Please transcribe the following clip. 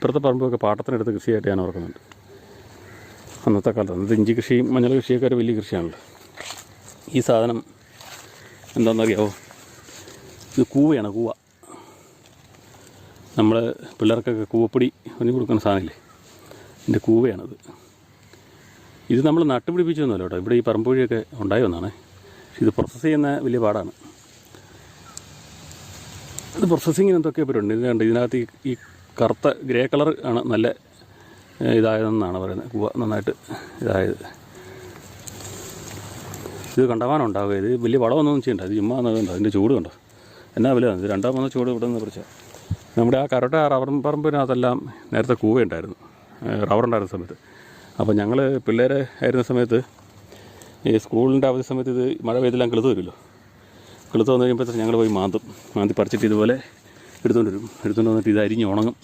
ഇപ്പുറത്തെ പറമ്പൊക്കെ പാട്ടത്തിനെടുത്ത് കൃഷിയായിട്ട് ഞാൻ ഓർക്കുന്നുണ്ട്. അന്നത്തെ കാലത്ത് അന്നത്തെ ഇഞ്ചി കൃഷിയും മഞ്ഞൾ കൃഷിയൊക്കെ ഒരു വലിയ കൃഷിയാണല്ലോ. ഈ സാധനം എന്താണെന്നറിയാവോ? ഇത് കൂവയാണ് കൂവ. നമ്മൾ പിള്ളേർക്കൊക്കെ കൂവപ്പൊടി പറഞ്ഞു കൊടുക്കുന്ന സാധനമില്ലേ? ഇതിന്റെ കൂവയാണത്. ഇത് നമ്മൾ നട്ടുപിടിപ്പിച്ചൊന്നുമല്ല കേട്ടോ. ഇവിടെ ഈ പറമ്പുഴിയൊക്കെ ഉണ്ടായി വന്നാണ്. ഇത് പ്രോസസ്സ് ചെയ്യുന്ന വലിയ പാടാണ്. ഇത് പ്രോസസ്സിങ്ങിന് എന്തൊക്കെ പേരുണ്ട്. ഇതിനകത്ത് ഈ കറുത്ത ഗ്രേ കളർ ആണ് നല്ല ഇതായതെന്നാണ് പറയുന്നത്. കൂവ നന്നായിട്ട് ഇതായത്. ഇത് കണ്ടമാനം ഉണ്ടാവുക. ഇത് വലിയ വളമൊന്നും ചെയ്യണ്ട. ഇത് ചുമ്മാ കണ്ടോ? അതിന്റെ ചൂട് കണ്ടോ? എന്നാ വില ഇത് രണ്ടോ മൂന്നോ ചൂട് ഇവിടെ നിന്ന് പറിച്ചാൽ നമ്മുടെ ആ കരട്ട റബ്ബർ പറമ്പിനകത്തെല്ലാം നേരത്തെ കൂവയുണ്ടായിരുന്നു. ഏഹ്, റബ്ബറുണ്ടായിരുന്ന സമയത്ത്. അപ്പോൾ ഞങ്ങൾ പിള്ളേരെ ആയിരുന്ന സമയത്ത് ഈ സ്കൂളിന്റെ അവധി സമയത്ത് ഇത് മഴ പെയ്തെല്ലാം കിളുത്ത് വരുമല്ലോ. കിളുത്ത് വന്നു കഴിയുമ്പോഴത്തേക്ക് ഞങ്ങൾ പോയി മാന്തും. മാന്തി പറിച്ചിട്ട് ഇതുപോലെ എടുത്തുകൊണ്ട് വരും. എടുത്തുകൊണ്ട് വന്നിട്ട് ഇത് അരിഞ്ഞ് ഉണങ്ങും.